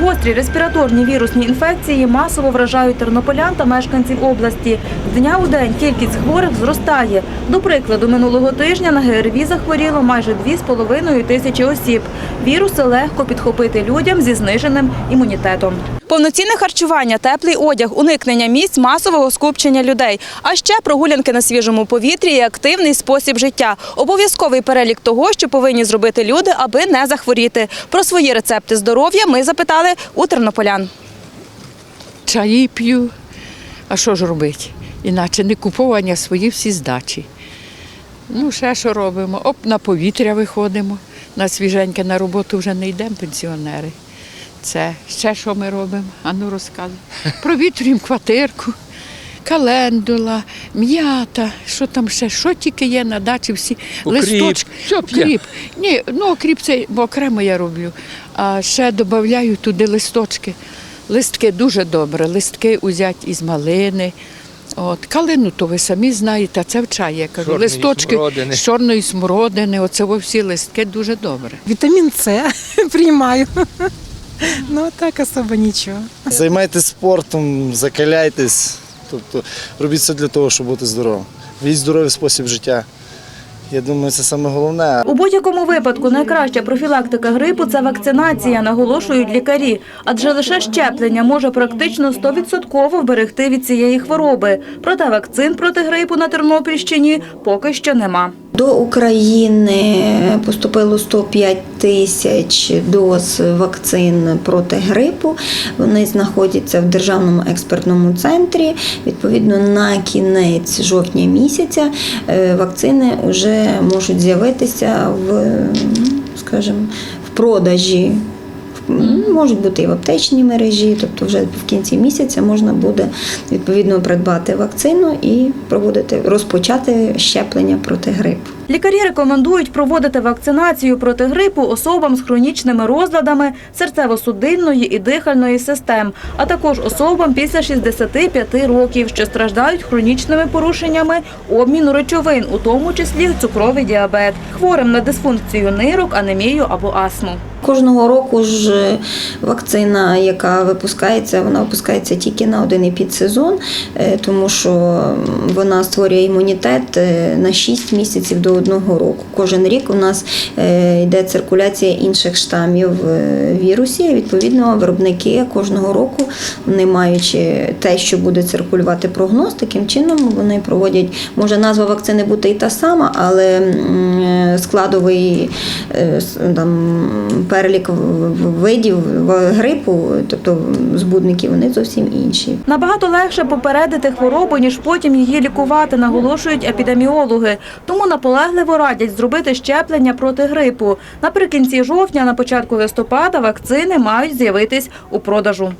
Гострі респіраторні вірусні інфекції масово вражають тернополян та мешканців області. З дня у день кількість хворих зростає. До прикладу, минулого тижня на ГРВІ захворіло майже 2,5 тисячі осіб. Віруси легко підхопити людям зі зниженим імунітетом. Повноцінне харчування, теплий одяг, уникнення місць масового скупчення людей, а ще прогулянки на свіжому повітрі і активний спосіб життя. Обов'язковий перелік того, що повинні зробити люди, аби не захворіти. Про свої рецепти здоров'я ми запитали у тернополян. чаї п'ю. А що ж робити? Іначе не купування свої всі здачі. Ну, ще що робимо? Оп, на повітря виходимо. На свіженьке на роботу вже не йдемо пенсіонери. Це ще що ми робимо? Ану розказуй. Провітрюємо квартирку, календула, м'ята, що там ще, що тільки є на дачі, всі Укріп. листочки. Що п'є? Ні, ну окріп це бо окремо я роблю. А ще додаю туди листочки. Листки дуже добре. Листки узять із малини. От, калину, то ви самі знаєте, а це в чаї, я кажу. Чорної Листочки смородини. з чорної смородини, оце всі листки дуже добре. Вітамін С приймаю. Ну так особо нічого. Займайтесь спортом, закаляйтесь, тобто робіть все для того, щоб бути здоровим. Ведіть здоровий спосіб життя. Я думаю, це саме головне. У будь-якому випадку найкраща профілактика грипу це вакцинація, наголошують лікарі. Адже лише щеплення може практично 100% вберегти від цієї хвороби. Проте вакцин проти грипу на Тернопільщині поки що нема. До України поступило 105 тисяч доз вакцин проти грипу. Вони знаходяться в державному експертному центрі. Відповідно, на кінець жовтня місяця е, вакцини вже можуть з'явитися в, скажімо, в продажі. Можуть бути і в аптечній мережі, тобто вже в кінці місяця можна буде відповідно придбати вакцину і проводити розпочати щеплення проти грипу. Лікарі рекомендують проводити вакцинацію проти грипу особам з хронічними розладами серцево-судинної і дихальної систем, а також особам після 65 років, що страждають хронічними порушеннями обміну речовин, у тому числі цукровий діабет, хворим на дисфункцію нирок, анемію або астму. Кожного року ж вакцина, яка випускається, вона випускається тільки на один епідсезон, е, тому що вона створює імунітет е, на 6 місяців до одного року. Кожен рік у нас е, йде циркуляція інших штамів е, вірусів. Відповідно, виробники кожного року, не маючи те, що буде циркулювати прогноз, таким чином вони проводять, може назва вакцини бути і та сама, але е, складовий е, там, перелік видів грипу, тобто збудників, вони зовсім інші. Набагато легше попередити хворобу, ніж потім її лікувати, наголошують епідеміологи. Тому наполегливо радять зробити щеплення проти грипу. Наприкінці жовтня, на початку листопада, вакцини мають з'явитись у продажу.